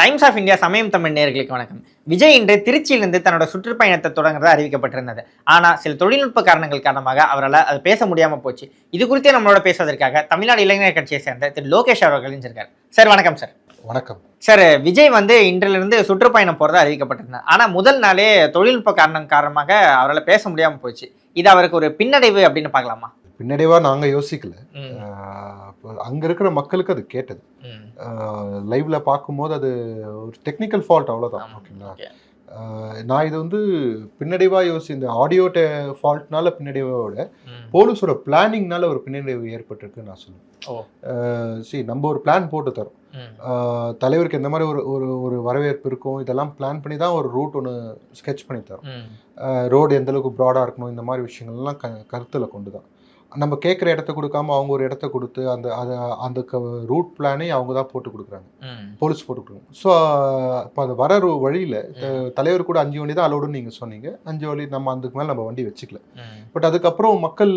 Times of India சமயம் தமிழ் நேயர்களுக்கு வணக்கம். விஜய் இன்று திருச்சியிலிருந்து தன்னோட சுற்றுப்பயணத்தை தொடங்குறது அறிவிக்கப்பட்டிருந்தது. ஆனால் சில தொழில்நுட்ப காரணங்கள் காரணமாக அவரால் அது பேச முடியாமல் போச்சு. இது குறித்து நம்மளோட பேசுவதற்காக தமிழ்நாடு இளைஞர் கட்சியை சேர்ந்த திரு லோகேஷ் அவர்கள் இணைஞ்சிருக்கார். சார் வணக்கம் சார். வணக்கம். சார் விஜய் வந்து இன்றிலிருந்து சுற்றுப்பயணம் போகிறது அறிவிக்கப்பட்டிருந்தது. ஆனால் முதல் நாளே தொழில்நுட்ப காரணம் காரணமாக அவரால் பேச முடியாமல் போச்சு. இது அவருக்கு ஒரு பின்னடைவு அப்படின்னு பார்க்கலாமா? பின்னடைவா நாங்க யோசிக்கல. அங்க இருக்கிற மக்களுக்கு அது கேட்டது. லைவ்ல பார்க்கும்போது அது ஒரு டெக்னிக்கல் ஃபால்ட் அவ்வளவுதான் ஆமா, ஓகேங்களா நான் இது வந்து பின்னடைவா யோசி இந்த ஆடியோ ஃபால்ட்னால பின்னடைவோட போலீஸோட பிளானிங்னால ஒரு பின்னடைவு ஏற்பட்டிருக்குன்னு நான் சொல்லுவேன். ஓ. சி நம்ம ஒரு பிளான் போட்டு தரோம். தலைவருக்கு எந்த மாதிரி ஒரு ஒரு ஒரு வரவேற்பு இருக்கும். இதெல்லாம் பிளான் பண்ணி தான் ஒரு ரூட் ஒன்று ஸ்கெட்ச் பண்ணி தரோம். ரோடு எந்த அளவுக்கு ப்ராடாக இருக்கணும் இந்த மாதிரி விஷயங்கள்லாம் க கருத்தில் கொண்டு தான். நம்ம கேட்குற இடத்த கொடுக்காம அவங்க ஒரு இடத்த கொடுத்து அந்த அதை அந்த ரூட் பிளானே அவங்க தான் போட்டு கொடுக்குறாங்க. போலீஸ் போட்டு கொடுக்குறாங்க ஸோ இப்போ அது வர வழியில் தலைவர் கூட அஞ்சு வண்டி தான் அலோடுன்னு நீங்கள் சொன்னீங்க. அஞ்சு வழி நம்ம அதுக்கு மேலே நம்ம வண்டி வச்சுக்கல. பட் அதுக்கப்புறம் மக்கள்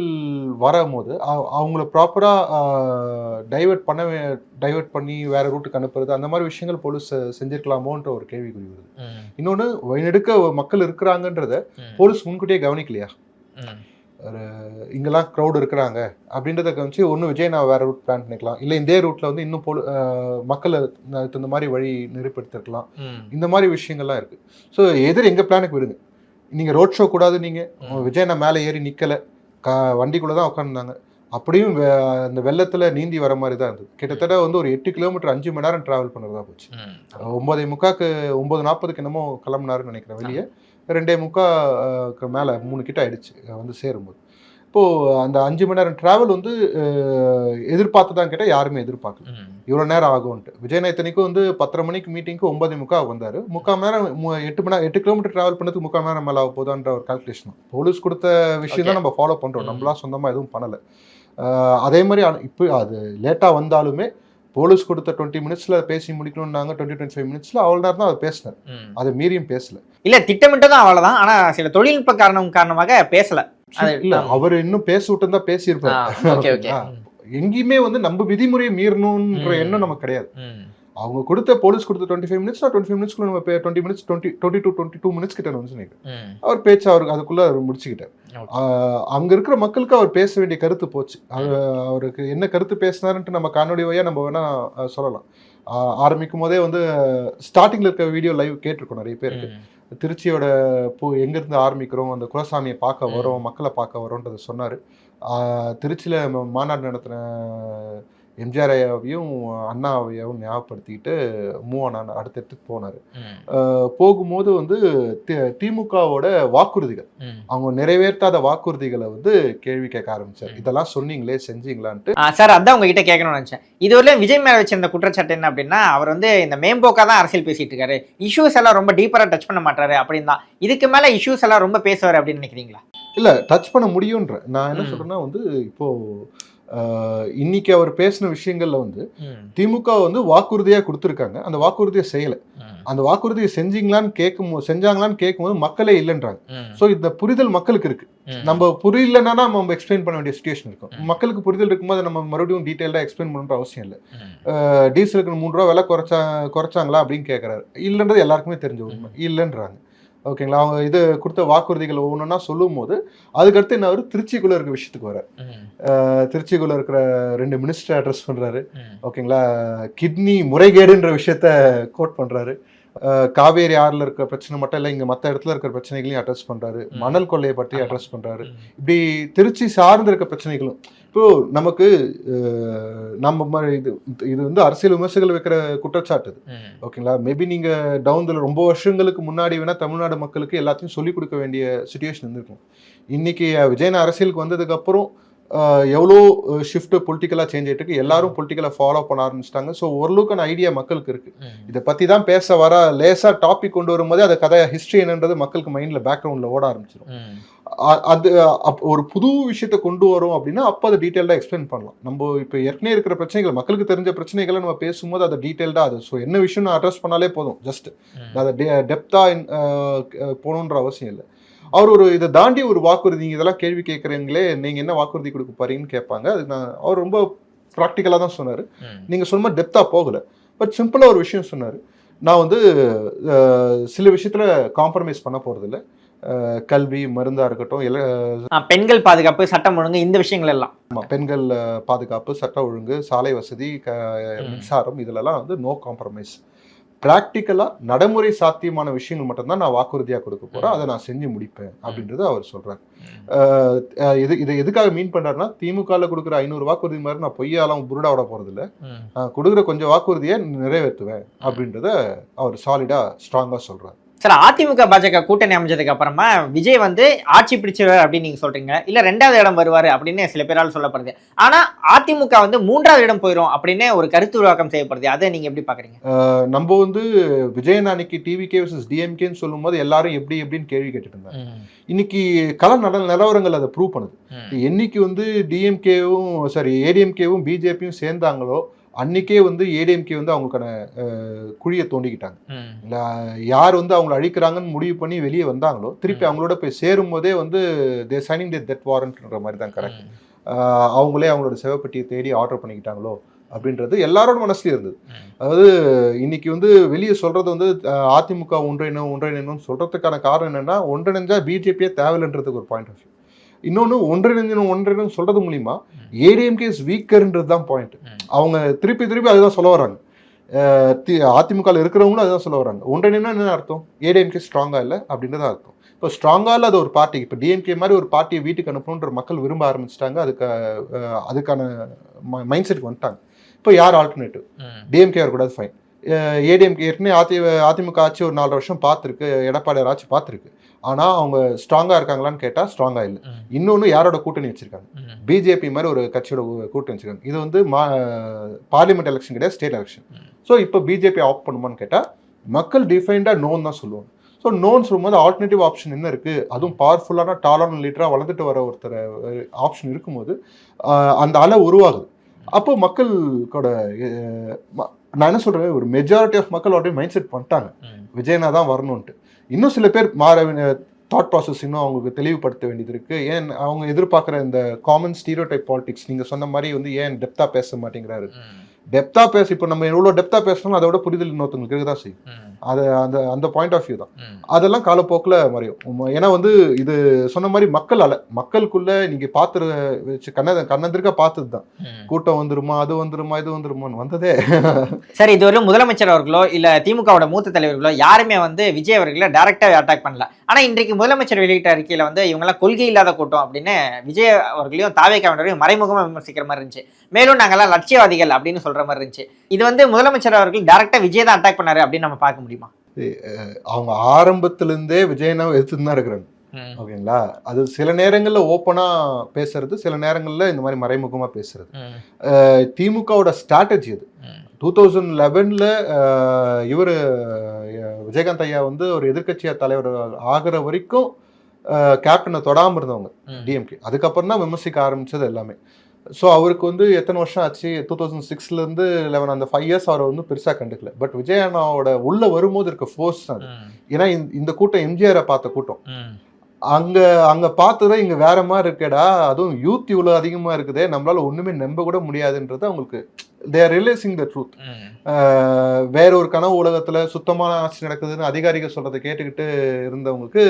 வரும்போது அவ- அவங்கள ப்ராப்பராக டைவர்ட் பண்ண டைவர்ட் பண்ணி வேற ரூட்டுக்கு அனுப்புறது அந்த மாதிரி விஷயங்கள் போலீஸ் செஞ்சிருக்கலாமோன்ற ஒரு கேள்விக்குறி வருது. இன்னொன்று வழிநெடுக்க மக்கள் இருக்கிறாங்கன்றத போலீஸ் முன்கூட்டியே கவனிக்கலையா? ம், இங்கெல்லாம் க்ரௌட் இருக்கிறாங்க. அப்படின்றத கவனிச்சு ஒன்று விஜய் நான் வேற ரூட் பிளான் பண்ணிக்கலாம். இல்லை இதே ரூட்ல வந்து இன்னும் போல அஹ், மக்களை தகுந்த மாதிரி வழி நெறிப்படுத்திருக்கலாம். ம், இந்த மாதிரி விஷயங்கள்லாம் இருக்கு. ஸோ எதிர் எங்க பிளானுக்கு விடுங்க நீங்க ரோட் ஷோ கூடாது நீங்க. ம். விஜய் நான் மேலே ஏறி நிக்கல. கா வண்டிக்குள்ள தான் உட்காந்துருந்தாங்க அப்படியும் அந்த வெள்ளத்துல நீந்தி வர மாதிரி தான் இருந்தது. கிட்டத்தட்ட வந்து ஒரு எட்டு கிலோமீட்டர் அஞ்சு மணி நேரம் டிராவல் பண்ணுறதா போச்சு. ம், ஒன்பதே முக்காக்கு ஒன்பது நாற்பதுக்கு என்னமோ கிளம்புனாருன்னு நினைக்கிறேன் வெளியே. ரெண்டே முக்காக்கு மேலே மூணு கிட்ட ஆயிடுச்சு வந்து சேரும்போது. இப்போது அந்த அஞ்சு மணி நேரம் டிராவல் வந்து எதிர்பார்த்து தான் கேட்டால் யாருமே எதிர்பார்க்கல. இவ்வளோ நேரம் ஆகும்ன்ட்டு. விஜய் நேத்தனிக்கும் வந்து பத்தரை மணிக்கு மீட்டிங்க்கு ஒன்பதே முக்கா வந்தார். முக்கால் மணி நேரம் எட்டு மணி நேரம் எட்டு கிலோமீட்டர் டிராவல் பண்ணதுக்கு முக்கால் மணி நேரம் மேலே ஆக போதான்ற ஒரு கால்குலேஷன் போலீஸ் கொடுத்த விஷயம் தான். நம்ம ஃபாலோ பண்ணுறோம். நம்மளாம் சொந்தமாக எதுவும் பண்ணலை. அதே மாதிரி இப்போ அது லேட்டாக வந்தாலுமே போலீஸ் கொடுத்த டுவெண்ட்டி மினிட்ஸில் பேசி முடிக்கணும்னாங்க டுவெண்ட்டி டுவெண்ட்டி ஃபைவ் மினிட்ஸில் அவ்வளோ நேரம் தான் அதை பேசினார். அதை மீறியும் பேசல இல்ல திட்டமிட்டதும் அவ்வளவுதான் ஆனா சில தொழில்நுட்ப காரணம் காரணமாக பேசல இல்ல. அவர் இன்னும் பேச விட்டு தான் பேசியிருப்பாரு ஓகே ஓகே ஓகேங்களா? எங்கேயுமே வந்து நம்ம விதிமுறையை மீறணுன்ற ம். எண்ணம் நமக்கு கிடையாது அவங்க கொடுத்த போலீஸ் கொடுத்த twenty five minutes twenty five மினிட்ஸ்க்குள்ள நம்ம twenty minutes twenty twenty two twenty two minutes கிட்ட வந்து நினைக்கிறேன் அவர் பேச்சு அவருக்கு அதுக்குள்ள அவர் முடிச்சுக்கிட்டார். அங்க இருக்கிற மக்களுக்கு அவர் பேச வேண்டிய கருத்து போச்சு. அவர் அவருக்கு என்ன கருத்து பேசினாருன்ட்டு நம்ம காணொலி வழியா நம்ம வேணா சொல்லலாம். ஆரம்பிக்கும் போதே வந்து ஸ்டார்டிங்ல இருக்க வீடியோ லைவ் கேட்டிருக்கோம் நிறைய பேருக்கு. திருச்சியோட பூ எங்கேருந்து ஆரம்பிக்கிறோம் அந்த குலசாமியை பார்க்க. வரோம் மக்களை பார்க்க வரோன்றதை சொன்னார். திருச்சியில் மாநாடு நடத்தின எம்ஜிஆர் ஐயாவையும் அண்ணா ஐயாவும் ஞாபகப்படுத்திக்கிட்டு மூவ் ஆனான் அடுத்தடுத்து போனார். போகும்போது வந்து திமுகவோட வாக்குறுதிகள். அவங்க நிறைவேற்றாத வாக்குறுதிகளை வந்து கேள்வி கேட்க ஆரம்பிச்சார். இதெல்லாம் சொன்னீங்களே செஞ்சீங்களான்ட்டு. சார் அதான் உங்ககிட்ட கேட்கணும்னு நினைச்சேன். இதுவரையிலும் விஜய் மேல வச்சிருந்த குற்றச்சாட்டு என்ன அப்படின்னா அவர் வந்து இந்த மேம்போக்கா தான் அரசியல் பேசிட்டு இருக்காரு. இஷ்யூஸ் எல்லாம் ரொம்ப டீப்பரா டச் பண்ண மாட்டாரு அப்படின்னு தான். இதுக்கு மேல இஷ்யூஸ் எல்லாம் ரொம்ப பேசுவார் அப்படின்னு நினைக்கிறீங்களா? இல்ல டச் பண்ண முடியுன்ற நான் என்ன. சொல்றேன்னா வந்து இப்போ இன்னைக்கு அவர் பேசின விஷயங்கள்ல வந்து திமுக வந்து வாக்குறுதியா கொடுத்துருக்காங்க. அந்த வாக்குறுதியை செய்யல. அந்த வாக்குறுதியை செஞ்சீங்களான்னு கேட்கும் செஞ்சாங்களான்னு கேட்கும்போது மக்களே இல்லைன்றாங்க. ஸோ இந்த புரிதல் மக்களுக்கு இருக்கு. நம்ம புரியலன்னா நம்ம எக்ஸ்பிளைன் பண்ண வேண்டிய சுச்சுவேஷன் இருக்கும். மக்களுக்கு புரிதல் இருக்கும்போது நம்ம மறுபடியும் டீட்டெயிலாக எக்ஸ்பிளைன் பண்ணணுன்ற அவசியம் இல்லை. டீசலுக்கு மூணு ரூபா விலை குறைச்சா குறைச்சாங்களா அப்படின்னு கேட்குறாரு இல்லைன்றது எல்லாருக்குமே தெரிஞ்ச உண்மை. இல்லைன்றாங்க. ஓகேங்களா? அவங்க இது கொடுத்த வாக்குறுதிகள் ஒவ்வொன்றா சொல்லும் போது அதுக்கடுத்து என்ன அவர் திருச்சிக்குள்ள இருக்க விஷயத்துக்கு வர திருச்சிக்குள்ள இருக்கிற ரெண்டு மினிஸ்டர் அட்ரஸ் பண்றாரு. ஓகேங்களா? கிட்னி முறைகேடுன்ற விஷயத்த கோட் பண்றாரு. காவேரி ஆறுல இருக்கிற பிரச்சனை மட்டும் இல்லை இங்க மற்ற இடத்துல இருக்கிற பிரச்சனைகளையும் அட்ரஸ் பண்றாரு. மணல் கொள்ளையை பற்றி. அட்ரஸ் பண்றாரு. இப்படி திருச்சி சார்ந்து இருக்க பிரச்சனைகளும் இப்போ நமக்கு நம்ம ம- இது இது வந்து அரசியல் விமர்சகர்கள் வைக்கிற குற்றச்சாட்டு ஓகேங்களா? மேபி நீங்க டவுன்ல ரொம்ப வருஷங்களுக்கு முன்னாடி வேணா தமிழ்நாடு மக்களுக்கு எல்லாத்தையும் சொல்லிக் கொடுக்க வேண்டிய சுச்சுவேஷன் இருந்திருக்கும். இன்னைக்கு விஜயன் அரசியலுக்கு வந்ததுக்கு அப்புறம் அஹ், எவ்வளோ ஷிஃப்ட் பொலிட்டிக்கலாக சேஞ்ச் ஆயிட்டு இருக்கு எல்லாரும் பொலிட்டிக்கலாக ஃபாலோ பண்ண ஆரம்பிச்சிட்டாங்க. ஸோ ஓரளவுக்கான ஐடியா மக்களுக்கு இருக்கு. இதை பத்தி தான் பேச வர லேசா டாபிக் கொண்டு வரும்போதே அது கதை ஹிஸ்ட்ரி என்னன்றது மக்களுக்கு மைண்ட்ல பேக்ரவுண்ட்ல ஓட ஆரம்பிச்சிடும் அது அப் ஒரு புது விஷயத்தை கொண்டு வரோம் அப்படின்னா அப்போ அதை டீட்டெயில்டாக எக்ஸ்பிளைன் பண்ணலாம். நம்ம இப்போ ஏற்கனவே இருக்கிற பிரச்சனைகள் மக்களுக்கு தெரிஞ்ச பிரச்சனைகளை நம்ம பேசும்போது அதை டீட்டெயில்டாக அது ஸோ என்ன விஷயம் அட்ரஸ் பண்ணாலே போதும் ஜஸ்ட் அதை டெப்த்தாக போகணுன்ற அவசியம் இல்லை. அவர் ஒரு இதை தாண்டி ஒரு வாக்குறுதி இதெல்லாம் கேள்வி கேட்குறீங்களே நீங்கள் என்ன வாக்குறுதி கொடுக்க போறீங்கன்னு கேட்பாங்க. அது நான் அவர் ரொம்ப ப்ராக்டிக்கலாக தான் சொன்னார். நீங்கள் சொன்ன மாதிரி டெப்த்தாக போகல. பட் சிம்பிளாக ஒரு விஷயம் சொன்னார். நான் வந்து சில விஷயத்துல காம்ப்ரமைஸ் பண்ண போறதில்ல. அஹ், கல்வி மருந்தா இருக்கட்டும் பெண்கள் பாதுகாப்பு சட்டம் ஒழுங்கு இந்த விஷயங்கள் எல்லாம். பெண்கள் பாதுகாப்பு சட்ட ஒழுங்கு சாலை வசதி மின்சாரம் இதுலலாம் வந்து நோ காம்ப்ரமைஸ் ப்ராக்டிக்கலா நடைமுறை சாத்தியமான விஷயங்கள் மட்டும்தான் நான் வாக்குறுதியா கொடுக்க போறேன். அதை நான் செஞ்சு முடிப்பேன் அப்படின்றத அவர் அஹ், இது இதை எதுக்காக மீன் பண்றாருன்னா திமுகல கொடுக்குற ஐநூறு வாக்குறுதி மாதிரி நான் பொய்யாலாம் புருடா விட போறது இல்ல நான் கொடுக்குற கொஞ்சம் வாக்குறுதியை நிறைவேற்றுவேன் அப்படின்றத அவர் சாலிடா ஸ்ட்ராங்கா சொல்றாரு. சார் அதிமுக பாஜக கூட்டணி அமைஞ்சதுக்கு அப்புறமா விஜய் வந்து ஆட்சி பிடிச்சவர் அப்படின்னு நீங்க சொல்றீங்க. இல்ல ரெண்டாவது இடம் வருவாரு அப்படின்னு சில பேரால் சொல்லப்படுது. ஆனா அதிமுக வந்து மூன்றாவது இடம் போயிடும் அப்படின்னு ஒரு கருத்து உருவாக்கம் செய்யப்படுது. அதை நீங்க எப்படி பாக்குறீங்க? நம்ம வந்து விஜயன் அன்னைக்கு டிவிகே வர்சஸ் டிஎம்கேன்னு சொல்லும்போது எல்லாரும் எப்படி எப்படின்னு கேள்வி கேட்டுட்டு இருந்தாங்க. இன்னைக்கு கள நல நிலவரங்கள் அதை ப்ரூவ் பண்ணுது. என்னைக்கு வந்து டிஎம்கேவும் சாரி ஏடிஎம்கேவும் பிஜேபியும் சேர்ந்தாங்களோ அன்னைக்கே வந்து ஏடிஎம்கே வந்து அவங்களுக்கான குழியை தோண்டிக்கிட்டாங்க. இல்ல யார் வந்து அவங்களை அழிக்கிறாங்கன்னு முடிவு பண்ணி வெளியே வந்தாங்களோ திருப்பி. அவங்களோட போய் சேரும் போதே வந்து தே சைனிங் டே டெத் வாரண்ட்ன்ற மாதிரி தான் கரெக்ட் அவங்களே அவங்களோட சிவப்பெட்டியை தேடி ஆர்டர் பண்ணிக்கிட்டாங்களோ அப்படின்றது எல்லாரோட மனசுலயும் இருந்தது. அதாவது இன்னைக்கு வந்து வெளியே சொல்றது வந்து அதிமுக ஒன்றிணைணும் சொல்றதுக்கான காரணம் என்னன்னா ஒன்றிணைஞ்சா பிஜேபியே தேவையில்லைன்றதுக்கு ஒரு பாயிண்ட் ஆஃப் வியூ இன்னொன்று ஒன்றிணைஞ்சணும் ஒன்றிணைணும் சொல்றது மூலிமா ஏடிஎம்கே இஸ் வீக்கர்ன்றது தான் பாயிண்ட் அவங்க திருப்பி திருப்பி அதுதான் சொல்ல வராங்க அதிமுகவில் இருக்கிறவங்களும் அதுதான் சொல்ல வராங்க ஒன்றிணைனா என்ன அர்த்தம்? ஏடிஎம்கே ஸ்ட்ராங்காக இல்லை? அப்படின்றது அர்த்தம். இப்போ ஸ்ட்ராங்காக இல்லாத ஒரு பார்ட்டி இப்போ டிஎம்கே மாதிரி ஒரு பார்ட்டியை வீட்டுக்கு அனுப்பணுன்ற மக்கள் விரும்ப ஆரம்பிச்சிட்டாங்க. அதுக்கு அதுக்கான மைண்ட் செட்டுக்கு வந்துட்டாங்க. இப்போ யார் ஆல்டர்னேட்டிவ் டிஎம்கே வரக்கூடாது ஃபைன் ஏடிஎம்கே ஏற்கனவே அதி அதிமுக ஆட்சி ஒரு நாலு வருஷம் பார்த்துருக்கு. எடப்பாடியார் ஆட்சி பார்த்துருக்கு. ஆனால் அவங்க ஸ்ட்ராங்காக இருக்காங்களான்னு கேட்டால் ஸ்ட்ராங்காக இல்லை. இன்னொன்று யாரோட கூட்டணி வச்சிருக்காங்க? பிஜேபி மாதிரி ஒரு கட்சியோட கூட்டணி வச்சிருக்காங்க. இது வந்து மா பார்லிமெண்ட் எலெக்ஷன் கிடையாது ஸ்டேட் எலெக்ஷன் ஸோ இப்போ பிஜேபி ஆஃப் பண்ணுமான்னு கேட்டால் மக்கள் டிஃபைன்டாக நோன் தான் சொல்லுவாங்க. ஸோ நோன் சொல்லும்போது ஆல்டர்னேட்டிவ் ஆப்ஷன் என்ன இருக்குது அதுவும் பவர்ஃபுல்லான டாலான லீடராக வளர்ந்துட்டு வர ஒருத்தர் ஆப்ஷன் இருக்கும்போது அந்த அலை உருவாகுது. அப்போ மக்களோட நான் என்ன சொல்கிறேன் ஒரு மெஜாரிட்டி ஆஃப் மக்கள் ஆல்ரெடி மைண்ட் செட் பண்ணிட்டாங்க விஜயனா தான் வரணும்ன்ட்டு. இன்னும் சில பேர் மாற தாட் ப்ராசஸ் இன்னும் அவங்களுக்கு தெளிவுபடுத்த வேண்டியது இருக்கு. ஏன் அவங்க எதிர்பார்க்குற இந்த காமன் ஸ்டீரியோடைப் பாலிடிக்ஸ் நீங்க சொன்ன மாதிரி வந்து ஏன் டெப்தா பேச மாட்டேங்கிறாரு? டெப்தா பேச. இப்போ நம்ம எவ்வளோ டெப்தா பேசணும் அதோட புரிதல் இன்னொருத்தவங்களுக்கு இருக்க தான் செய்யும் அது அந்த அந்த பாயிண்ட் ஆஃப் வியூ தான். அதெல்லாம் காலப்போக்கில் மறையும். ஏன்னா வந்து இது சொன்ன மாதிரி மக்கள் அல மக்களுக்குள்ள நீங்க பார்த்து வச்சு கண்ண கண்ணந்திருக்க பார்த்தது தான். கூட்டம் வந்துருமா அது வந்துருமா இது வந்துருமான்னு. வந்ததே. சார் இதுவரையிலும் முதலமைச்சர் அவர்களோ இல்ல திமுகவோட மூத்த தலைவர்களோ யாருமே வந்து விஜய் அவர்களை டைரக்டா அட்டாக் பண்ணல. ஆனா இன்றைக்கு முதலமைச்சர் வெளியிட்ட அறிக்கையில வந்து இவங்கெல்லாம் கொள்கை இல்லாத கூட்டம் அப்படின்னு விஜய் அவர்களையும் தாவே கவுண்டரையும் மறைமுகமா விமர்சிக்கிற மாதிரி இருந்துச்சு. மேலும் நாங்கெல்லாம் லட்சியவாதிகள் அப்படின்னு சொல்ற மாதிரி இருந்துச்சு. இது வந்து முதலமைச்சர் அவர்கள் டைரக்டா விஜய் தான் அட்டாக் பண்ணாரு அப்படின்னு நம்ம பார்க்க முடியுமா? அவங்க ஆரம்பத்துல இருந்தே விஜயனாவை எடுத்துட்டு தான் இருக்கிறாங்க. ஓகேங்களா? அது சில நேரங்கள்ல ஓப்பனா பேசுறது சில நேரங்கள்ல இந்த மாதிரி மறைமுகமா பேசுறது. திமுகவோட ஸ்ட்ராட்டஜி அது. டூ தௌசண்ட் லெவனில் இவர் விஜயகாந்த் ஐயா வந்து ஒரு எதிர்க்கட்சியா தலைவர் ஆகிற வரைக்கும் கேப்டனை தொடாமல் இருந்தவங்க டிஎம்கே அதுக்கப்புறம் தான் விமர்சிக்க ஆரம்பிச்சது எல்லாமே. ஸோ அவருக்கு வந்து எத்தனை வருஷம் ஆச்சு? டூ தௌசண்ட் சிக்ஸ்லேருந்து லெவன் அந்த ஃபைவ் இயர்ஸ் அவரை வந்து பெருசாக கண்டுக்கல. பட் விஜய் அண்ணாவோட உள்ள வரும்போது இருக்க ஃபோர்ஸ் அது. ஏன்னா இந்த- இந்த கூட்டம் எம்ஜிஆரை பார்த்த கூட்டம். அங்க அங்க பார்த்ததை இங்க வேற மாதிரி இருக்கேடா. அதுவும் யூத் இவ்வளவு அதிகமா இருக்குதே. நம்மளால ஒண்ணுமே நம்ப கூட முடியாதுன்றது அவங்களுக்கு தேர் ரியலைசிங் த ட்ரூத் வேற ஒரு கனவு உலகத்துல சுத்தமான ஆட்சி நடக்குதுன்னு அதிகாரிகள் சொல்றதை கேட்டுக்கிட்டு இருந்தவங்களுக்கு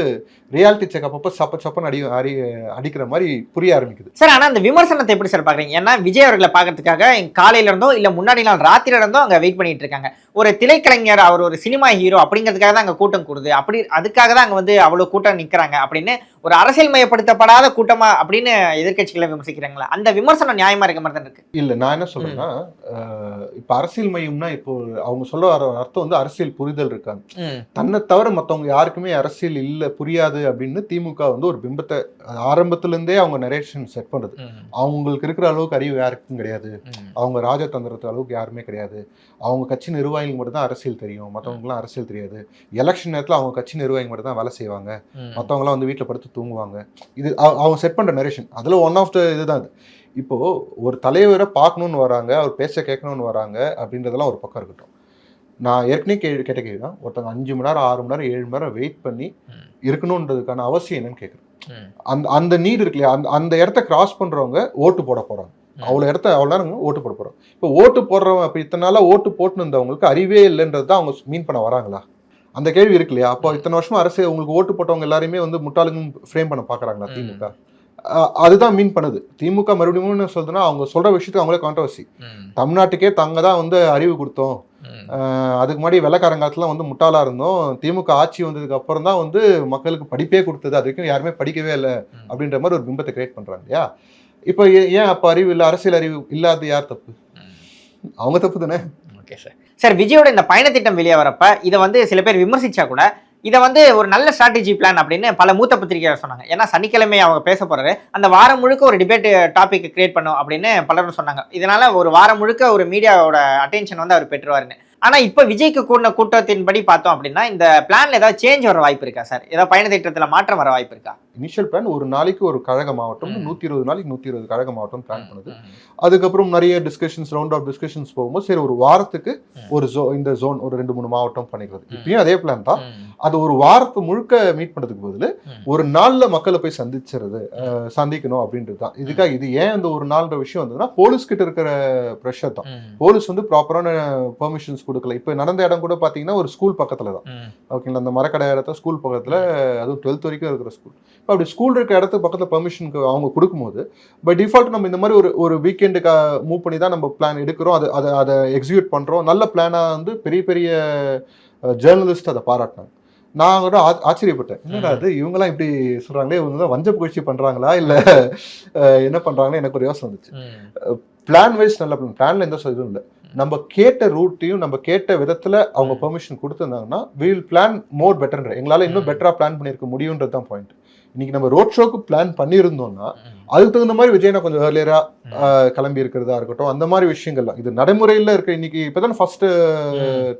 ரியாலிட்டி செக் அப்பப்போ சப்ப சப்பன்னு அடி அடி அடிக்கிற மாதிரி புரிய ஆரம்பிக்குது. சார் ஆனா அந்த விமர்சனத்தை எப்படி சார் பாக்குறீங்க ஏன்னா விஜய் அவர்களை பாக்கிறதுக்காக காலையில இருந்தோ இல்ல முன்னாடி நாள் ராத்திரில இருந்தோ அங்க வெயிட் பண்ணிட்டு இருக்காங்க. ஒரு திரைக்கலைஞர் அவர் ஒரு சினிமா ஹீரோ அப்படிங்கிறதுக்காக தான் அங்க கூட்டம் கூடுது. அப்படி அதுக்காக தான் அங்க வந்து அவ்வளவு கூட்டம் நிக்கிறாங்க அப்படின்னு ஒரு அரசியல் மயப்படுத்தப்படாத கூட்டமா அப்படின்னு எதிர்க்கட்சிகளை விமர்சிக்கிறாங்களா? அந்த விமர்சனம் நியாயமா இருக்க மாதிரி தான் இருக்கு? இல்ல நான் என்ன சொல்றேன்னா இப்ப அரசியல் மையம்னா இப்போ அவங்க சொல்ல வர அர்த்தம் வந்து அரசியல் புரிதல் இருக்காங்க. தன்னை தவிர மத்தவங்க யாருக்குமே அரசியல் இல்ல புரியாது அப்படின்னு திமுக வந்து ஒரு பிம்பத்தை ஆரம்பத்துல இருந்தே அவங்க நரேஷன் செட் பண்றது. அவங்களுக்கு இருக்கிற அளவுக்கு அறிவு யாருக்கும் கிடையாது. அவங்க ராஜதந்திரத்து அளவுக்கு யாருமே கிடையாது. அவங்க கட்சி நிர்வாகிகள் மட்டும் தான் அரசியல் தெரியும். மற்றவங்கலாம் அரசியல் தெரியாது. எலெக்ஷன் நேரத்தில் அவங்க கட்சி நிர்வாகிகள் மட்டும் தான் வேலை செய்வாங்க. மற்றவங்களாம் வந்து வீட்டில் படுத்து தூங்குவாங்க. இது அவ- அவங்க செட் பண்ணுற நரேஷன் அதில் ஒன் ஆஃப் த இதுதான் இது. இப்போ ஒரு தலைவரை பார்க்கணுன்னு வராங்க அவர் பேச கேட்கணும்னு வராங்க அப்படின்றதெல்லாம் ஒரு பக்கம் இருக்கட்டும். நான் ஏற்கனவே கே கேட்ட கேள்வி தான் ஒருத்தவங்க அஞ்சு மணி நேரம் ஆறு மணி நேரம் ஏழு மணி நேரம் வெயிட் பண்ணி இருக்கணுன்றதுக்கான அவசியம் என்னன்னு கேட்குறேன். அந்த அந்த நீட் இருக்கு இல்லையா? அந்த அந்த இடத்த கிராஸ் பண்றவங்க ஓட்டு போட போறாங்க. அவ்வளோ இடத்த அவ்வளோ நேரம் ஓட்டு போட போகிறோம் இப்போ ஓட்டு போடுறவங்க இப்போ இத்தனை நாளாக ஓட்டு போட்டுன்னு இருந்தவங்களுக்கு அறிவே இல்லைன்றது தான் அவங்க மீன் பண்ண வராங்களா? அந்த கேள்வி இருக்கு இல்லையா? அப்போ இத்தனை வருஷமா அரசு உங்களுக்கு ஓட்டு போட்டவங்க எல்லாருமே வந்து முட்டாளுங்க ஃப்ரேம் பண்ண பார்க்குறாங்களா. திமுக? அதுதான் மீன் பண்ணுது. திமுக மறுபடியும் என்ன சொல்றதுன்னா அவங்க சொல்ற விஷயத்துக்கு அவங்களே கான்ட்ரவர்சி தமிழ்நாட்டுக்கே தங்க தான் வந்து அறிவு கொடுத்தோம். அதுக்கு முன்னாடி வெள்ளக்காரங்காலத்துல வந்து முட்டாளா இருந்தோம். திமுக ஆட்சி வந்ததுக்கு அப்புறம் தான் வந்து மக்களுக்கு படிப்பே கொடுத்தது. அது வரைக்கும் யாருமே படிக்கவே இல்லை அப்படின்ற மாதிரி ஒரு பிம்பத்தை கிரியேட் பண்றாங்க இல்லையா? இப்போ ஏன் அப்ப அறிவு இல்லை அரசியல் அறிவு இல்லாத யார் தப்பு? அவங்க தப்பு தானே? Okay sir. சார் விஜயோட இந்த பயணத்திட்டம் வெளியே வரப்ப இதை வந்து சில பேர் விமர்சிச்சா கூட இதை வந்து ஒரு நல்ல ஸ்ட்ராட்டஜி பிளான் அப்படின்னு பல மூத்த பத்திரிகையாளர் சொன்னாங்க. ஏன்னா சனிக்கிழமை அவங்க பேச போறாரு. அந்த வாரம் முழுக்க ஒரு டிபேட் டாபிக் கிரியேட் பண்ணும் அப்படின்னு பலரும் சொன்னாங்க. இதனால ஒரு வாரம் முழுக்க ஒரு மீடியாவோட அட்டென்ஷன் வந்து அவர் பெற்றுவாருன்னு. ஆனால் இப்போ விஜய்க்கு கூடின கூட்டத்தின்படி பார்த்தோம் அப்படின்னா இந்த பிளான்ல ஏதாவது சேஞ்ச் வர வாய்ப்பு இருக்கா சார் ஏதாவது திட்டத்தில் மாற்றம் வர வாய்ப்பு இருக்கா? இனிஷியல் பிளான் ஒரு நாளைக்கு ஒரு கழக மாவட்டம். நூத்தி இருபது நாளைக்கு நூத்தி இருபது கழக மாவட்டம் பிளான் பண்ணுது அதுக்கப்புறம் நிறைய டிஸ்கஷன்ஸ் ரவுண்ட் ஆஃப் டிஸ்கஷன்ஸ் போகும்போது சரி ஒரு வாரத்துக்கு. ஒரு ஜோ இந்த ஜோன் ஒரு ரெண்டு மூணு மாவட்டம் பண்ணிக்கிறது. இப்பயும் அதே பிளான் தான். அது ஒரு வாரத்து முழுக்க மீட் பண்றதுக்கு பதிலு. ஒரு நாள்ல மக்களை போய் சந்திச்சிருது அஹ், சந்திக்கணும் அப்படின்றது தான் இதுக்காக இது ஏன் இந்த ஒரு நாள்ன்ற விஷயம் வந்ததுன்னா போலீஸ் கிட்ட இருக்கிற ப்ரெஷர் தான். போலீஸ் வந்து ப்ராப்பரான பெர்மிஷன்ஸ் கொடுக்கல இப்போ நடந்த இடம் கூட பாத்தீங்கன்னா ஒரு ஸ்கூல் பக்கத்துல தான். ஓகேங்களா அந்த மரக்கடை இடத்த ஸ்கூல் பக்கத்துல அதுவும் டுவெல்த் வரைக்கும் இருக்கிற ஸ்கூல் இப்போ அப்படி ஸ்கூல் இருக்க இடத்துக்கு பக்கத்துல பெர்மிஷனுக்கு அவங்க கொடுக்கும்போது பை டிஃபால்ட் நம்ம இந்த மாதிரி ஒரு ஒரு வீக்கெண்டுக்கு மூவ் பண்ணி தான் நம்ம பிளான் எடுக்கிறோம். அதை அதை அதை எக்ஸிக்யூட் பண்றோம். நல்ல பிளானா வந்து பெரிய பெரிய ஜேர்னலிஸ்ட் அதை பாராட்டினாங்க. நான் கூட ஆ- ஆச்சரியப்பட்டேன். என்னடா அது இவங்கெல்லாம் இப்படி சொல்றாங்களே? இவங்க தான் வஞ்ச புகழ்ச்சி பண்றாங்களா? இல்ல என்ன பண்றாங்களே? எனக்கு ஒரு யோசனை வந்துச்சு. பிளான் வைஸ் நல்ல பிளான் பிளான்ல எந்த இதுவும் இல்லை. நம்ம கேட்ட ரூட்டையும் நம்ம கேட்ட விதத்துல அவங்க பெர்மிஷன் கொடுத்துருந்தாங்கன்னா வில் பிளான் மோர் பெட்டர்ன்ற எங்களால இன்னும் ம். பெட்டரா பிளான் பண்ணிருக்க முடியுன்றது தான் பாயிண்ட் இன்னைக்கு நம்ம ரோட் ஷோக்கு பிளான் பண்ணியிருந்தோம்னா. அதுக்கு தகுந்த மாதிரி விஜயனா கொஞ்சம் ஏர்லியரா. கிளம்பி இருக்கிறதா இருக்கட்டும் அந்த மாதிரி விஷயங்கள்லாம் இது நடைமுறையில் இருக்க இன்னைக்கு இப்பதான் ஃபர்ஸ்ட்.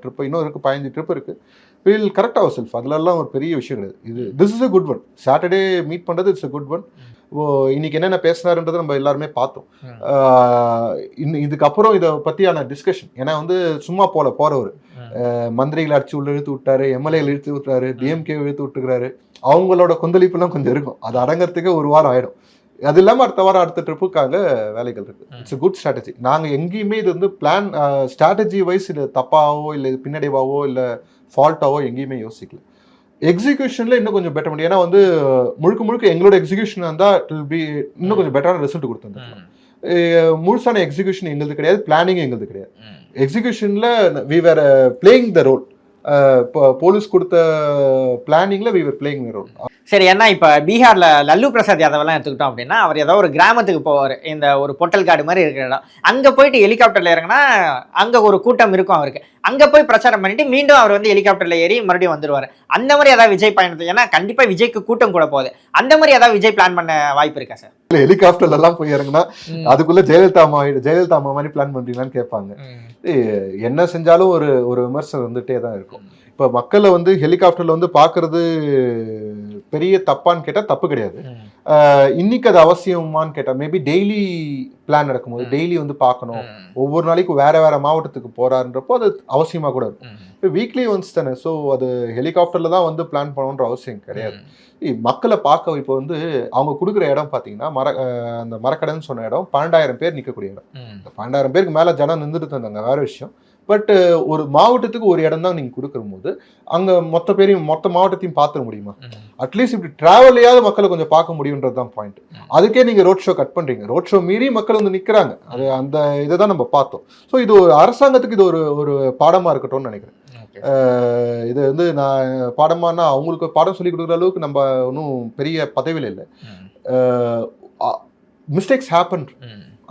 ட்ரிப் இன்னும் இருக்கு பதினஞ்சு ட்ரிப் இருக்கு. வில் கரெக்ட் அவர் செல்ஃப் அதுலலாம் ஒரு பெரிய விஷயம் கிடையாது. இது this is a good one Saturday meet பண்றது it's a good one oh இன்னைக்கு என்னென்ன பேசினாருன்றதை நம்ம எல்லாருமே பார்த்தோம். இன்னும் இதுக்கப்புறம் இதை பத்தியான டிஸ்கஷன் ஏன்னா வந்து சும்மா போல போறவர். ம். மந்திரிகளை அடிச்சு உள்ள இழுத்து விட்டாரு எம்எல்ஏ இழுத்து விட்டாரு டிஎம்கே இழுத்து விட்டுருக்காரு அவங்களோட கொந்தளிப்புலாம் கொஞ்சம் இருக்கும். அது அடங்கறதுக்கு ஒரு வாரம் ஆயிடும். அது இல்லாம அடுத்த வாரம் அடுத்த ட்ரிப்புக்காக வேலைகள் இருக்கு. இட்ஸ் குட் ஸ்ட்ராட்டஜி நாங்க எங்கேயுமே இது வந்து பிளான் ஸ்ட்ராட்டஜி வைஸ் இது தப்பாவோ இல்லை பின்னடைவாவோ இல்லை ஃபால்ட்டாவோ எங்கேயுமே யோசிக்கல. எக்ஸிகியூஷன்ல இன்னும் கொஞ்சம் பெட்டர் முடியும். ஏன்னா வந்து முழுக்க முழுக்க எங்களோட எக்ஸிகியூஷன் இருந்தா இட் பி இன்னும் கொஞ்சம் பெட்டரான ரிசல்ட் கொடுத்துருந்தோம். முழுசான எக்ஸிகியூஷன் எங்களுது கிடையாது பிளானிங் எங்களுது கிடையாது. எக்ஸிகியூஷன்ல we were playing the role police கொடுத்த பிளானிங்ல we were playing the role சரி ஏன்னா இப்போ பீகார்ல லல்லு பிரசாத் யாதவெல்லாம் எடுத்துக்கிட்டோம் அப்படின்னா அவர் ஏதோ ஒரு கிராமத்துக்கு போவார். இந்த ஒரு பொட்டல் காடு மாதிரி இருக்கிற இடம். அங்கே போயிட்டு ஹெலிகாப்டர்ல இறங்கினா அங்கே ஒரு கூட்டம் இருக்கும் அவருக்கு. அங்கே போய் பிரச்சாரம் பண்ணிட்டு மீண்டும் அவர் வந்து ஹெலிகாப்டர்ல ஏறி மறுபடியும் வந்துருவார். அந்த மாதிரி ஏதாவது விஜய் பயணத்தை ஏன்னா கண்டிப்பாக விஜய்க்கு கூட்டம் கூட போகுது. அந்த மாதிரி ஏதாவது விஜய் பிளான் பண்ண வாய்ப்பு இருக்கா சார் ஹெலிகாப்டர்ல எல்லாம் போய் இறங்குனா அதுக்குள்ள ஜெயலலிதா அம்மா ஜெயலலிதா அம்மா மாதிரி பிளான் பண்றீங்களான்னு கேட்பாங்க. என்ன செஞ்சாலும் ஒரு ஒரு விமர்சனம் வந்துட்டே தான் இருக்கும். இப்ப மக்களை வந்து ஹெலிகாப்டர்ல வந்து பாக்குறது பெரிய தப்பான்னு கேட்டா தப்பு கிடையாது. இன்னைக்கு அது அவசியமான்னு கேட்டா மேபி டெய்லி பிளான் நடக்கும்போது. டெய்லி வந்து பார்க்கணும் ஒவ்வொரு நாளைக்கும் வேற வேற மாவட்டத்துக்கு போறாருன்றப்போ அது அவசியமா கூட இருக்கும். இப்போ வீக்லி ஒன்ஸ் தானே ஸோ அது ஹெலிகாப்டர்ல தான் வந்து பிளான் பண்ணணுன்ற அவசியம் கிடையாது. மக்களை பார்க்க இப்போ வந்து அவங்க கொடுக்குற இடம் பார்த்தீங்கன்னா மர அந்த மரக்கடைன்னு சொன்ன இடம் பன்னெண்டாயிரம் பேர் நிற்கக்கூடிய இடம். இந்த பன்னெண்டாயிரம் பேருக்கு மேலே ஜனம் நின்றுட்டு இருந்தாங்க வேற விஷயம். பட் ஒரு மாவட்டத்துக்கு ஒரு இடம் தான் நீங்கள் கொடுக்குற போது அங்கே மொத்த பேரையும் மொத்த மாவட்டத்தையும் பார்த்துட முடியுமா? அட்லீஸ்ட் இப்படி டிராவலையாவது மக்களை கொஞ்சம் பார்க்க முடியுன்றது தான் பாயிண்ட். அதுக்கே நீங்கள் ரோட் ஷோ கட் பண்ணுறீங்க ரோட் ஷோ மீறி மக்கள் வந்து நிற்கிறாங்க அது அந்த இதை தான் நம்ம பார்த்தோம். ஸோ இது ஒரு அரசாங்கத்துக்கு இது ஒரு ஒரு பாடமாக இருக்கட்டும்னு நினைக்கிறேன். இது வந்து நான் பாடமானா அவங்களுக்கு பாடம் சொல்லி கொடுக்குற அளவுக்கு நம்ம ஒன்றும் பெரிய பதவியில் இல்லை. மிஸ்டேக்ஸ் ஹேப்பன்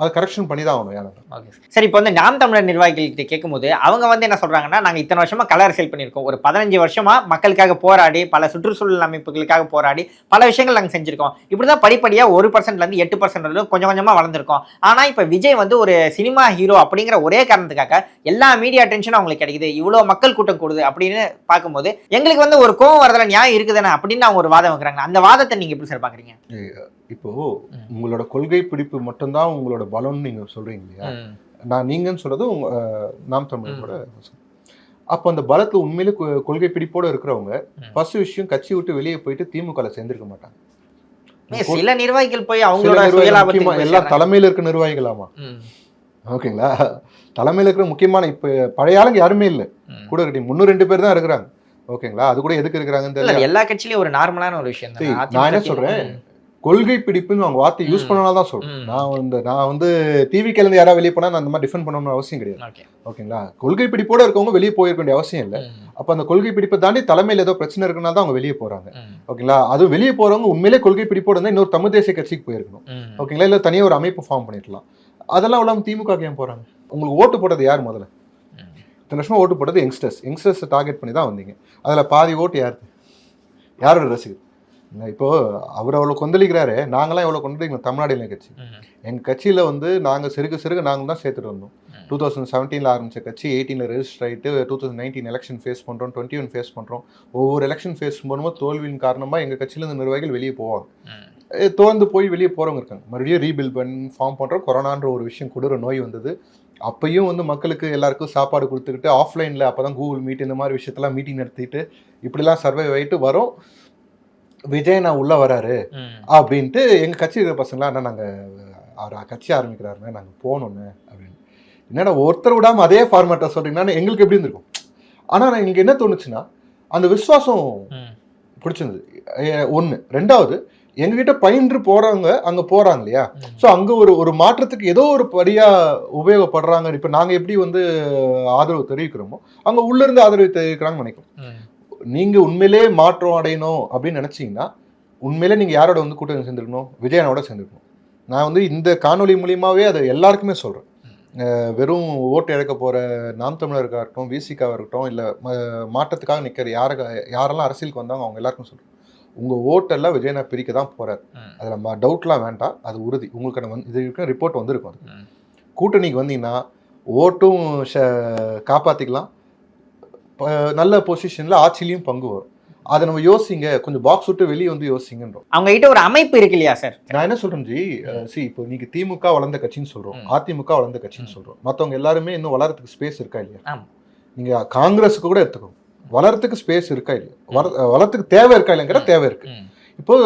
அதை கரெக்ஷன் பண்ணி தான் ஆகணும் யாரும். ஓகே சரி இப்போ வந்து நாம் தமிழர் நிர்வாகிகள்கிட்ட கேட்கும்போது அவங்க வந்து என்ன சொல்றாங்கன்னா நாங்க இத்தனை வருஷமா கலர் அரசியல் பண்ணியிருக்கோம். ஒரு பதினஞ்சு வருஷமா மக்களுக்காக போராடி பல சுற்றுச்சூழல் அமைப்புகளுக்காக போராடி பல விஷயங்கள் நாங்க செஞ்சிருக்கோம். இப்படிதான் படிப்படியா ஒரு பர்சன்ட்ல இருந்து எட்டு பர்சன்ட் வரைக்கும் கொஞ்சம் கொஞ்சமா வளர்ந்துருக்கோம். ஆனா இப்ப விஜய் வந்து ஒரு சினிமா ஹீரோ அப்படிங்கிற ஒரே காரணத்துக்காக எல்லா மீடியா அட்டென்ஷனும் அவங்களுக்கு கிடைக்குது. இவ்வளவு மக்கள் கூட்டம் கூடுது அப்படின்னு பார்க்கும்போது எங்களுக்கு வந்து ஒரு கோவம் வரதுல நியாயம் இருக்குதானே அப்படின்னு அவங்க ஒரு வாதம் வைக்கிறாங்க. அந்த வாதத்தை நீங்க எப்படி சார் பாக்குறீங்க? இப்போ உங்களோட கொள்கை பிடிப்பு மட்டும்தான் உங்களோட பலம்னு நீங்க சொல்றீங்க இல்லையா? நான் நீங்கன்னு சொல்றது உங்க நாம் தமிழரோட அப்போ அந்த பலத்துல உண்மையிலே கொள்கை பிடிப்போட இருக்கிறவங்க. ஃபர்ஸ்ட் விஷயம் கட்சி விட்டு வெளியே போயிட்டு திமுகல சேர்ந்திருக்க மாட்டாங்க. சில நிர்வாகிகள் போய் அவங்களோட நிர்வாகிகள் சுயலாபத்துக்கு முக்கியமா போய் எல்லா சேர்றாங்க. தலைமையில இருக்க நிர்வாகிகளாமா? ஓகேங்களா? தலைமையில இருக்கிற முக்கியமான இப்ப பழைய ஆளுங்க யாருமே இல்ல. கூட இருக்கட்டும் முன்னூறு ரெண்டு பேர் தான் இருக்கிறாங்க. ஓகேங்களா? அது கூட எதுக்கு இருக்கிறாங்கன்னு தெரியல எல்லா கட்சியிலயும் ஒரு நார்மலான ஒரு விஷயம் நான் என்ன சொல்றேன்? கொள்கை பிடிப்புன்னு அவங்க வார்த்தை யூஸ். பண்ணனால தான் சொல்றேன். நான் வந்து நான் வந்து டிவி யாராவது வெளியே போனா நான் அந்த மாதிரி டிஃபெண்ட் பண்ணணும்னு அவசியம் கிடையாது. ஓகே. ஓகேங்களா? கொள்கை பிடிப்போட இருக்கவங்க வெளியே போயிருக்க வேண்டிய அவசியம் இல்லை. அப்ப அந்த கொள்கை பிடிப்பை தாண்டி தலைமையில ஏதோ பிரச்சனை இருக்குன்னா தான் அவங்க வெளியே போறாங்க. ஓகேங்களா? அதுவும் வெளியே போறவங்க உண்மையிலே கொள்கை பிடிப்போட இருந்தா இன்னொரு தமிழ் தேசிய கட்சிக்கு போயிருக்கணும். ஓகேங்களா? இல்ல தனியா ஒரு அமைப்பு ஃபார்ம் பண்ணிருக்கலாம் அதெல்லாம் இல்லாம திமுக ஏன் போறாங்க? உங்களுக்கு ஓட்டு போட்டது யார் முதல்ல? இத்தனை வருஷமா ஓட்டு போட்டது யங்ஸ்டர்ஸ் யங்ஸ்டர்ஸ் டார்கெட் பண்ணி தான் வந்தீங்க. அதுல பாதி ஓட்டு யார்? யாரோட ரசிகர்? இப்போ அவர் அவ்வளோ கொந்தளிக்கிறாரு நாங்களாம் எவ்வளோ கொந்தளிக்கணும் தமிழ்நாடு இளைஞர் கட்சி. எங்கள் கட்சியில் வந்து நாங்கள் சிறுக சிறுக நாங்கள் தான் சேர்த்துட்டு வந்தோம். டூ தௌசண்ட் செவன்டீனில் ஆரம்பிச்ச கட்சி எயிட்டீனில் ரெஜிஸ்டர் ஆகிட்டு two thousand nineteen election face பண்ணுறோம் டுவெண்ட்டி ஒன் ஃபேஸ் பண்ணுறோம் ஒவ்வொரு எலெக்ஷன் ஃபேஸ் பண்ணும்போது தோல்வியின் காரணமாக எங்கள் கட்சியிலேருந்து நிர்வாகிகள் வெளியே போவாங்க. தோர்ந்து போய் வெளியே போகிறவங்க இருக்காங்க. மறுபடியும் ரீபில் பண்ணி ஃபார்ம் பண்ணுறோம் கொரோனான்ற ஒரு விஷயம் கொடூர நோய் வந்தது. அப்பயும் வந்து மக்களுக்கு எல்லாருக்கும் சாப்பாடு கொடுத்துக்கிட்டு ஆஃப்லைனில் அப்போ தான் கூகுள் மீட் இந்த மாதிரி விஷயத்தெல்லாம் மீட்டிங் நடத்திட்டு இப்படிலாம் சர்வே ஆகிட்டு வரோம். விஜய் நான் உள்ளே வராரு அப்படின்ட்டு எங்கள் கட்சி இருக்கிற பசங்களாம் அண்ணா நாங்கள் அவர் கட்சி ஆரம்பிக்கிறாருண்ணே நாங்கள் போகணுன்னு அப்படின்னு. என்னடா ஒருத்தர் விடாமல் அதே ஃபார்மேட்டை சொல்கிறீங்கன்னா எங்களுக்கு எப்படி இருந்திருக்கும்? ஆனால் எங்களுக்கு என்ன தோணுச்சுன்னா அந்த விசுவாசம் பிடிச்சிருந்தது. ஒன்று ரெண்டாவது எங்ககிட்ட பயின்று போகிறவங்க அங்கே போகிறாங்க இல்லையா? ஸோ அங்கே ஒரு ஒரு மாற்றத்துக்கு ஏதோ ஒரு படியாக உபயோகப்படுறாங்க இப்போ நாங்கள் எப்படி வந்து ஆதரவு தெரிவிக்கிறோமோ அங்கே உள்ளேருந்து ஆதரவு தெரிவிக்கிறாங்கன்னு நினைக்கிறோம். நீங்க உண்மையிலே மாற்றம் அடையணும் அப்படின்னு நினைச்சீங்கன்னா உண்மையிலே நீங்க யாரோட வந்து கூட்டணி சேர்ந்துருக்கணும்? விஜயனோட சேர்ந்துருக்கணும். நான் வந்து இந்த காணொளி மூலியமாவே அதை எல்லாருக்குமே சொல்றேன். அஹ் வெறும் ஓட்டு இழக்க போற நாம் தமிழருக்கா இருக்கட்டும் விசிகாவாக இருக்கட்டும் இல்லை மாற்றத்துக்காக நிற்கிற யாரு யாரெல்லாம் அரசியலுக்கு வந்தாங்க அவங்க எல்லாருக்கும் சொல்றேன். உங்க ஓட்டெல்லாம் விஜயனை பிரிக்க தான் போறாரு. அதில் டவுட்லாம் வேண்டாம். அது உறுதி. உங்களுக்கு வந்து இது இருக்க ரிப்போர்ட் வந்திருக்கும் அது கூட்டணிக்கு வந்தீங்கன்னா ஓட்டும் ஷ- காப்பாத்திக்கலாம். ப- நல்ல பொசிஷன்ல ஆட்சிலையும் பங்கு வரும். அதை நம்ம யோசிங்க. கொஞ்சம் பாக்ஸ் விட்டு வெளியே வந்து யோசிங்கன்றோம். அவங்க கிட்ட ஒரு அமைப்பு இருக்கு இல்லையா சார்? நான் என்ன சொல்றேன் ஜி? சி இப்போ நீங்க திமுக வளர்ந்த கட்சின்னு சொல்றோம். அதிமுக வளர்ந்த கட்சின்னு சொல்றோம். மத்தவங்க எல்லாருமே இன்னும் வளர்றதுக்கு ஸ்பேஸ் இருக்கா இல்லையா. நீங்க காங்கிரஸுக்கு கூட எடுத்துக்கோங்க. வளர்றதுக்கு ஸ்பேஸ் இருக்கா இல்லையா? வள- வளர்றதுக்கு தேவை இருக்கா இல்லைங்கிற தேவை இருக்கு. இப்போ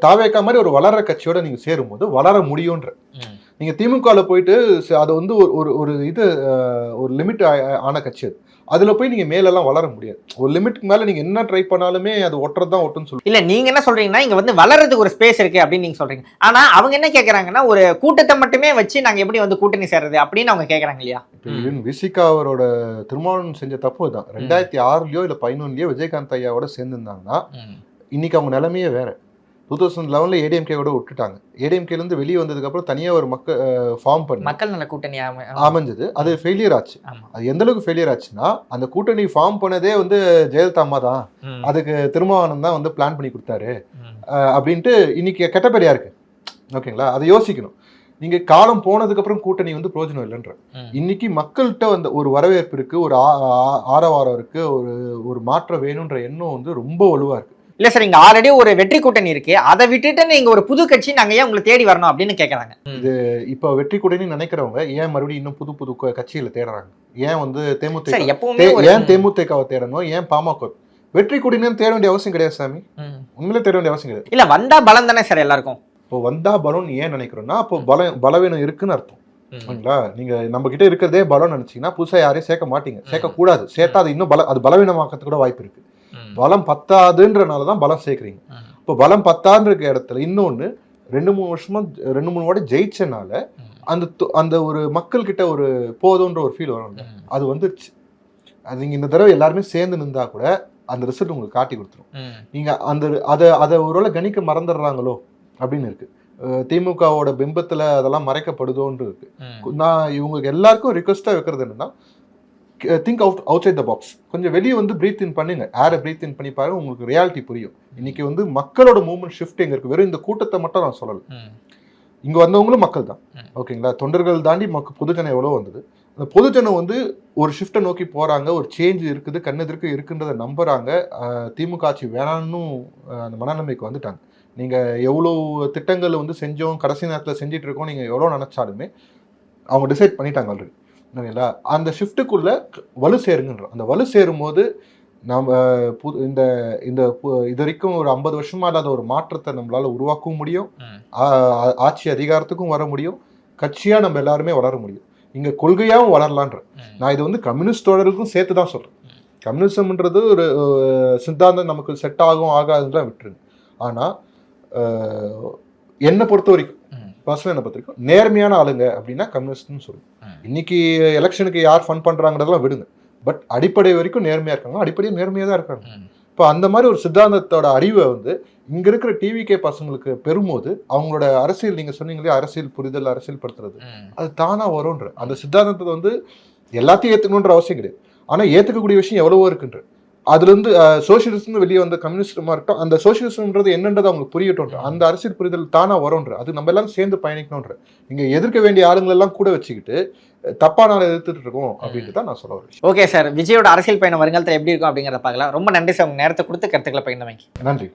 தாவேக்கா மாதிரி ஒரு வளர்ற கட்சியோட நீங்க சேரும்போது வளர முடியும்ன்ற. நீங்க திமுகல போயிட்டு அது வந்து ஒரு ஒரு இது ஒரு லிமிட் ஆன கட்சி அது. அதுல போய் நீங்க மேலெல்லாம் வளர முடியாது. ஒரு லிமிட்க்கு மேல நீங்க என்ன ட்ரை பண்ணாலுமே அது ஒட்டுறது தான் ஒட்டுன்னு சொல்லுவாங்க. இல்ல நீங்க என்ன சொல்றீங்கன்னா இங்க வந்து வளர்றதுக்கு ஒரு ஸ்பேஸ் இருக்கு அப்படின்னு நீங்க சொல்றீங்க. ஆனா அவங்க என்ன கேக்குறாங்கன்னா ஒரு கூட்டத்தை மட்டுமே வச்சு நாங்க எப்படி வந்து கூட்டணி சேர்றது அப்படின்னு அவங்க கேக்குறாங்க இல்லையா? விசிகா அவரோட திருமணம் செஞ்ச தப்பு தான் ரெண்டாயிரத்தி ஆறுலயோ இல்ல பதினொன்னுலயோ விஜயகாந்த் ஐயாவோட சேர்ந்திருந்தாங்கன்னா இன்னைக்கு அவங்க நிலைமையே வேற. டூ தௌசண்ட் லெவன்ல ஏடிஎம்கேவோட விட்டுட்டாங்க. ஏடிஎம்கேல இருந்து வெளியே வந்ததுக்கு அப்புறம் தனியா ஒரு மக்கள் ஃபார்ம் பண்ணி மக்கள் நல கூட்டணி அமைஞ்சது. அது ஃபெயிலியர் ஆச்சு. அது எந்த அளவுக்கு ஃபெயிலியர் ஆச்சுன்னா அந்த கூட்டணி ஃபார்ம் பண்ணதே வந்து ஜெயலலிதா அம்மா தான். அதுக்கு திருமாவளவன் தான் வந்து பிளான் பண்ணி கொடுத்தாரு. அப்படின்ட்டு இன்னைக்கு கெட்ட பேர் யாருக்கு ஓகேங்களா? அதை யோசிக்கணும். நீங்க காலம் போனதுக்கு அப்புறம் கூட்டணி வந்து பிரயோஜனம் இல்லைன்ற. இன்னைக்கு மக்கள்கிட்ட வந்து ஒரு வரவேற்பு இருக்கு ஒரு ஆரவாரம் இருக்கு ஒரு ஒரு மாற்றம் வேணுன்ற எண்ணம் வந்து ரொம்ப வலுவா இருக்கு. இல்ல சார் இங்க ஆல்ரெடி ஒரு வெற்றி கூட்டணி இருக்கு. அதை விட்டுட்டு நீங்க ஒரு புது கட்சி நாங்க ஏன் உங்களை தேடி வரணும் அப்படின்னு கேக்குறாங்க. இப்போ வெற்றி கூட்டணி நினைக்கிறவங்க ஏன் மறுபடியும் இன்னும் புது புது க- கட்சிகளை தேடுறாங்க? ஏன் வந்து தேமுதிக எப்பவுமே ஏன் தேமுதிகவை தேடணும்? ஏன் பாமக வெற்றி கூட்டணின்னு தேட வேண்டிய அவசியம் கிடையாது சாமி. உண்மையிலே தேட வேண்டிய அவசியம் கிடையாது. இல்ல வந்தா பலம் தானே சார் எல்லாருக்கும். இப்போ வந்தா பலம்னு ஏன் நினைக்கிறோம்னா அப்போ பலம் பலவீனம் இருக்குன்னு அர்த்தம். ஓகேங்களா நீங்க நம்ம கிட்ட இருக்கிறதே பலம் நினைச்சீங்கன்னா புதுசா யாரையும் சேர்க்க மாட்டீங்க. சேர்க்க கூடாது சேர்த்தா அது இன்னும் பல அது பலவீனமாக்கிறதுக்கு கூட வாய்ப்பு இருக்கு. பலம் பத்தாதுன்றனால தான் பலம் சேர்க்குறீங்க. இப்போ பலம் பத்தாதுன்ற இருக்க இடத்துல இன்னொன்னு ரெண்டு மூணு வருஷமா ரெண்டு மூணு வாட்டி ஜெயிச்சனால. அந்த அந்த ஒரு மக்கள் கிட்ட ஒரு போதுன்ற ஒரு ஃபீல் வரும். அது வந்துருச்சு அது நீங்க இந்த தடவை எல்லாருமே சேர்ந்து நின்றா கூட அந்த ரிசல்ட் உங்களுக்கு காட்டி கொடுத்துரும். நீங்க அந்த அதை அதை ஒருவேளை கணிக்க மறந்துடுறாங்களோ அப்படின்னு இருக்கு திமுகவோட பிம்பத்துல அதெல்லாம் மறைக்கப்படுதோன்னு இருக்கு. நான் இவங்களுக்கு எல்லாருக்கும் ரிக்வஸ்டா வைக்கிறது என்னன்னா think out outside the box கொஞ்சம் வெளியே வந்து பிரீத் இன் பண்ணுங்க. ஏரை பிரீத் இன் பண்ணி பாருங்க உங்களுக்கு ரியாலிட்டி புரியும். இன்னைக்கு வந்து மக்களோட மூவ்மெண்ட் ஷிஃப்ட் எங்க இருக்கு? வெறும் இந்த கூட்டத்தை மட்டும் நான் சொல்லல. இங்க வந்தவங்களும் மக்கள் தான். ஓகேங்களா? தொண்டர்கள் தாண்டி மக்கள் பொதுஜனம் எவ்வளோ வந்தது? அந்த பொதுஜனம் வந்து ஒரு ஷிஃப்ட்டை நோக்கி போறாங்க ஒரு சேஞ்ச் இருக்குது கண்ணெதிர்க்கு இருக்குன்றதை நம்புறாங்க. அஹ் திமுக ஆட்சி வேணான்னு அந்த மனநிலைமைக்கு வந்துட்டாங்க. நீங்க எவ்வளோ திட்டங்கள் வந்து செஞ்சோம் கடைசி நேரத்தில் செஞ்சுட்டு இருக்கோம் நீங்க எவ்வளோ நினைச்சாலுமே அவங்க டிசைட் பண்ணிட்டாங்க ஆல்ரெடி ஓகேங்களா அந்த ஷிஃப்ட்டுக்குள்ள வலு சேருங்கன்றோம். அந்த வலு சேரும்போது நம்ம புது இந்த இந்த இது வரைக்கும் ஒரு ஐம்பது வருஷமா இல்லாத ஒரு மாற்றத்தை நம்மளால உருவாக்கவும் முடியும். ஆட்சி அதிகாரத்துக்கும் வர முடியும். கட்சியா நம்ம எல்லாருமே வளர முடியும். இங்க கொள்கையாவும் வளரலான்ற. நான் இது வந்து கம்யூனிஸ்ட் தோழர்களுக்கும் சேர்த்து தான் சொல்றேன். கம்யூனிசம்ன்றது ஒரு சித்தாந்தம் நமக்கு செட் ஆகும் ஆகாதுலாம் விட்டுருங்க. ஆனா அஹ், என்னை பொறுத்த வரைக்கும் பொறுத்த வரைக்கும் நேர்மையான ஆளுங்க அப்படின்னா கம்யூனிஸ்ட்னு சொல்லுவேன் ம். இன்னைக்கு எலெக்ஷனுக்கு யார் ஃபன் பண்றாங்கிறதெல்லாம் விடுங்க. பட் அடிப்படை வரைக்கும் நேர்மையா இருக்காங்க அடிப்படையில் நேர்மையா தான் இருக்காங்க. இப்போ அந்த மாதிரி ஒரு சித்தாந்தத்தோட அறிவை வந்து இங்க இருக்கிற டிவிகே பசங்களுக்கு பெறும்போது அவங்களோட அரசியல் நீங்க சொன்னீங்களே அரசியல் புரிதல் அரசியல் படுத்துறது. அது தானா வரும்ன்ற. அந்த சித்தாந்தத்தை வந்து எல்லாத்தையும் ஏத்துக்கணுன்ற அவசியம் கிடையாது. ஆனா ஏத்துக்கக்கூடிய விஷயம் எவ்வளவோ இருக்குன்ற. அதுல இருந்து சோசியலிசம் வெளியே வந்த கம்யூனிஸ்டமா இருக்கட்டும் அந்த சோசியலிசம்ன்றது என்னன்றது அவங்களுக்கு புரியட்டும்ன்ற. அந்த அரசியல் புரிதல் தானா வரும்ன்ற. அது நம்ம எல்லாம் சேர்ந்து பயணிக்கணும்ன்ற. நீங்க எதிர்க்க வேண்டிய ஆளுங்களை எல்லாம் கூட வச்சுக்கிட்டு அஹ், தப்பா நான் எதிர்த்துட்டு இருக்கோம் அப்படின்ட்டு தான் நான் சொல்ல வரேன். Okay sir. விஜயோட அரசியல் பயணம் வருங்காலத்தில் எப்படி இருக்கும் அப்படிங்கிறத பார்க்கலாம். ரொம்ப நன்றி சார். உங்க நேரத்தை கொடுத்து கருத்துக்களை பகிர்ந்தமைக்கு. நன்றி.